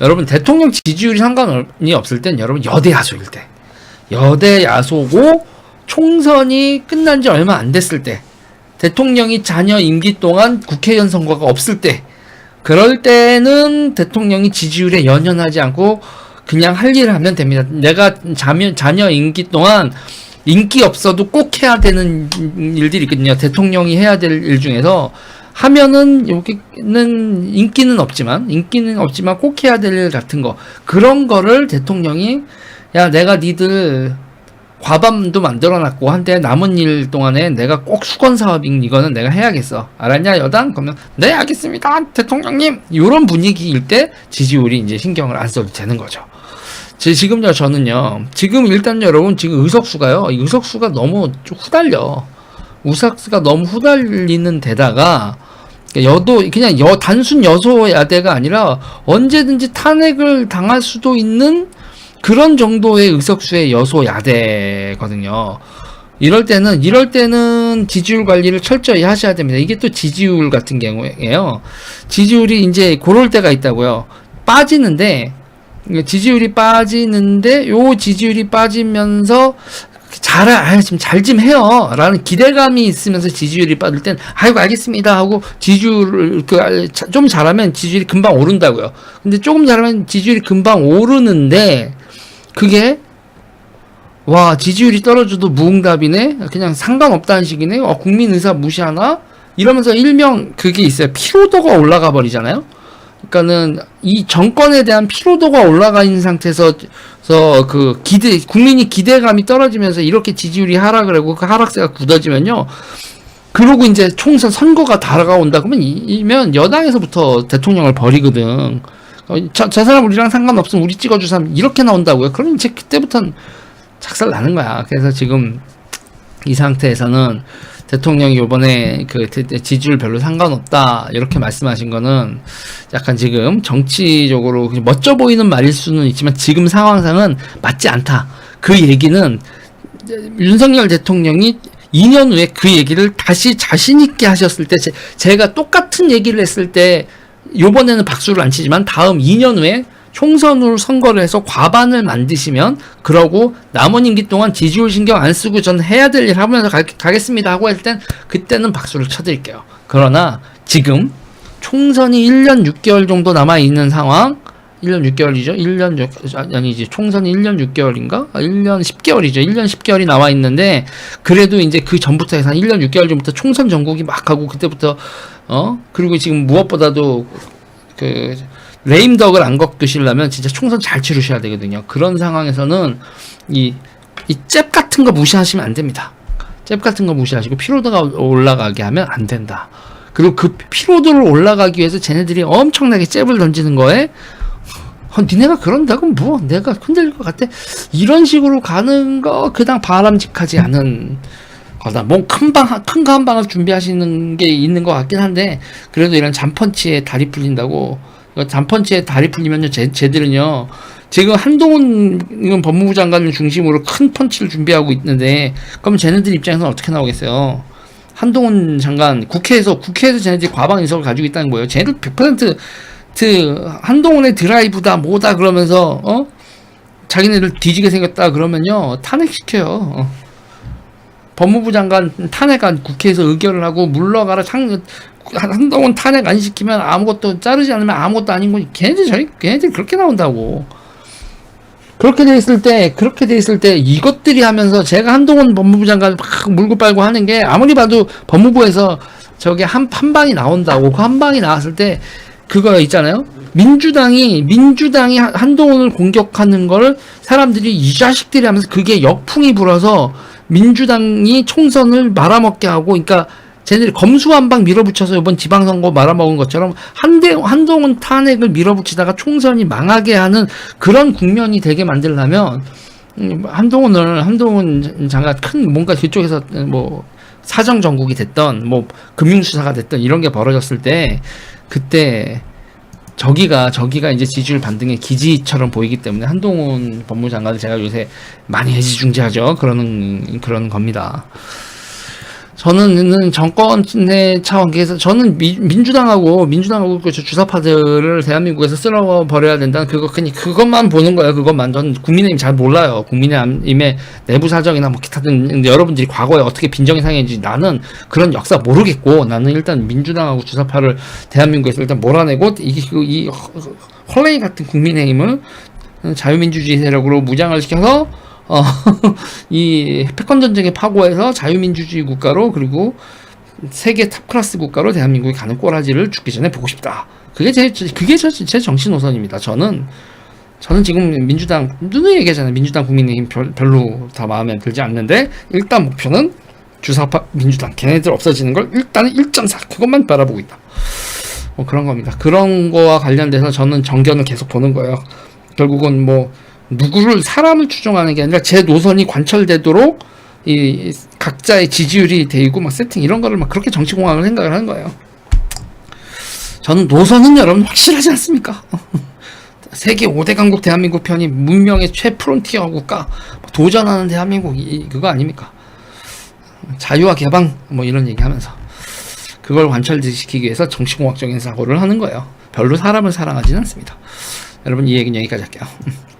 여러분 대통령 지지율이 상관이 없을 땐 여러분 여대 야소일 때 여대 야소고 총선이 끝난 지 얼마 안 됐을 때 대통령이 자녀 임기 동안 국회의원 선거가 없을 때 그럴 때는 대통령이 지지율에 연연하지 않고 그냥 할 일을 하면 됩니다. 내가 자녀, 자녀 임기 동안 인기 없어도 꼭 해야 되는 일들이 있거든요. 대통령이 해야 될 일 중에서 하면은 여기는 인기는 없지만 인기는 없지만 꼭 해야 될 일 같은 거. 그런 거를 대통령이 야 내가 니들 과밤도 만들어놨고 한때 남은 일 동안에 내가 꼭 수건 사업인 이거는 내가 해야겠어. 알았냐 여당? 그러면 네 알겠습니다 대통령님. 이런 분위기일 때 지지율이 이제 신경을 안 써도 되는 거죠. 제 지금요 저는요. 지금 일단 여러분 지금 의석수가요. 이 의석수가 너무 좀 후달려. 의석수가 너무 후달리는 데다가 여도 그냥 여 단순 여소 야대가 아니라 언제든지 탄핵을 당할 수도 있는 그런 정도의 의석수의 여소 야대거든요. 이럴 때는 이럴 때는 지지율 관리를 철저히 하셔야 됩니다. 이게 또 지지율 같은 경우에요. 지지율이 이제 그럴 때가 있다고요. 빠지는데 지지율이 빠지는데 요 지지율이 빠지면서 잘, 아, 지금 잘 좀 해요. 라는 기대감이 있으면서 지지율이 빠질 땐, 아이고, 알겠습니다. 하고 지지율을, 그, 아, 자- 좀 잘하면 지지율이 금방 오른다고요. 근데 조금 잘하면 지지율이 금방 오르는데, 그게, 와, 지지율이 떨어져도 무응답이네? 그냥 상관없다는 식이네? 어, 국민 의사 무시하나? 이러면서 일명 그게 있어요. 피로도가 올라가 버리잖아요? 그러니까는 이 정권에 대한 피로도가 올라가 있는 상태에서 서 그 기대 국민이 기대감이 떨어지면서 이렇게 지지율이 하락을 하고 그 하락세가 굳어지면요. 그러고 이제 총선 선거가 다가온다 그러면 여당에서부터 대통령을 버리거든. 어, 저, 저 사람 우리랑 상관없으면 우리 찍어줄 사람 이렇게 나온다고요. 그럼 이제 그때부터는 작살 나는 거야. 그래서 지금 이 상태에서는 대통령이 이번에 그 지지율 별로 상관없다 이렇게 말씀하신 거는 약간 지금 정치적으로 멋져 보이는 말일 수는 있지만 지금 상황상은 맞지 않다. 그 얘기는 윤석열 대통령이 2년 후에 그 얘기를 다시 자신 있게 하셨을 때 제, 제가 똑같은 얘기를 했을 때 요번에는 박수를 안 치지만 다음 2년 후에 총선으로 선거를 해서 과반을 만드시면 그러고 남은 임기 동안 지지율 신경 안 쓰고 전 해야 될 일 하면서 가, 가겠습니다 하고 할 땐 그때는 박수를 쳐드릴게요. 그러나 지금 총선이 1년 6개월 정도 남아 있는 상황 1년 6개월이죠. 1년 6, 아니지 총선이 1년 6개월인가? 아, 1년 10개월이죠. 1년 10개월이 나와 있는데 그래도 이제 그 전부터 해서 한 1년 6개월 전부터 총선 전국이 막 하고 그때부터 어 그리고 지금 무엇보다도 그 레임덕을 안 겪으시려면 진짜 총선 잘 치르셔야 되거든요. 그런 상황에서는 이 이 잽 같은 거 무시하시면 안 됩니다. 잽 같은 거 무시하시고 피로도가 올라가게 하면 안 된다. 그리고 그 피로도를 올라가기 위해서 쟤네들이 엄청나게 잽을 던지는 거에 어, 니네가 그런다고 뭐 내가 흔들릴 것 같아 이런 식으로 가는 거 그냥 바람직하지 않은 거다. 뭐큰방큰 거 한 방을 준비하시는 게 있는 것 같긴 한데 그래도 이런 잔펀치에 다리 풀린다고 이거 잔펀치에 다리 풀리면요 쟤, 쟤들은요 지금 한동훈 법무부 장관을 중심으로 큰 펀치를 준비하고 있는데 그러면 쟤네들 입장에서는 어떻게 나오겠어요? 한동훈 장관 국회에서 국회에서 쟤네들이 과반 의석을 가지고 있다는 거예요. 쟤네들 100%그 한동훈의 드라이브다 뭐다 그러면서 어 자기네들 뒤지게 생겼다 그러면요 탄핵시켜요. 어. 법무부 장관 탄핵안 국회에서 의결을 하고 물러가라 창 한동훈 탄핵 안 시키면 아무것도 자르지 않으면 아무것도 아닌 거 걔네들 저희 걔네들 그렇게 나온다고. 그렇게 돼 있을 때 그렇게 돼 있을 때 이것들이 하면서 제가 한동훈 법무부 장관 막 물고 빨고 하는 게 아무리 봐도 법무부에서 저게 한, 한 방이 나온다고. 그 한 방이 나왔을 때 그거 있잖아요. 민주당이 민주당이 한- 한동훈을 공격하는 걸 사람들이 이 자식들이 하면서 그게 역풍이 불어서 민주당이 총선을 말아먹게 하고 그러니까 쟤네들이 검수 한방 밀어붙여서 이번 지방선거 말아먹은 것처럼 한대 한동훈 탄핵을 밀어붙이다가 총선이 망하게 하는 그런 국면이 되게 만들려면 음, 한동훈을 한동훈 장관 큰 뭔가 그쪽에서 뭐 사정 정국이 됐던 뭐 금융수사가 됐던 이런 게 벌어졌을 때 그때 저기가 저기가 이제 지지율 반등의 기지처럼 보이기 때문에 한동훈 법무장관을 제가 요새 많이 해지중지하죠 그러는 그런 겁니다. 저는 정권의 차원에서 저는 미- 민주당하고 민주당하고 그 주사파들을 대한민국에서 쓸어 버려야 된다는 그거 그냥 그것만 보는 거예요. 그것만 저는 국민의힘 잘 몰라요. 국민의힘의 내부 사정이나 뭐 기타 등 여러분들이 과거에 어떻게 빈정이 상했는지 나는 그런 역사 모르겠고 나는 일단 민주당하고 주사파를 대한민국에서 일단 몰아내고 그- 이 헐레이 같은 국민의힘을 자유민주주의 세력으로 무장을 시켜서 어, 이 패권 전쟁의 파고에서 자유민주주의 국가로 그리고 세계 탑 클래스 국가로 대한민국이 가는 꼬라지를 죽기 전에 보고 싶다. 그게 제 그게 제, 제 정신 노선입니다. 저는 저는 지금 민주당 누누이 얘기하잖아요. 민주당 국민의힘 별, 별로 다 마음에 들지 않는데 일단 목표는 주사파 민주당 걔네들 없어지는 걸 일단은 1.4 그것만 바라보고 있다. 뭐 그런 겁니다. 그런 거와 관련돼서 저는 정견을 계속 보는 거예요. 결국은 뭐 누구를 사람을 추종하는 게 아니라 제 노선이 관철되도록 이 각자의 지지율이 되고 막 세팅 이런 거를 막 그렇게 정치공학을 생각을 하는 거예요. 저는 노선은 여러분 확실하지 않습니까? 세계 5대 강국 대한민국 편이 문명의 최프론티어 국가 도전하는 대한민국 이 그거 아닙니까? 자유와 개방 뭐 이런 얘기하면서 그걸 관철시키기 위해서 정치공학적인 사고를 하는 거예요. 별로 사람을 사랑하지는 않습니다. 여러분 이 얘기는 여기까지 할게요.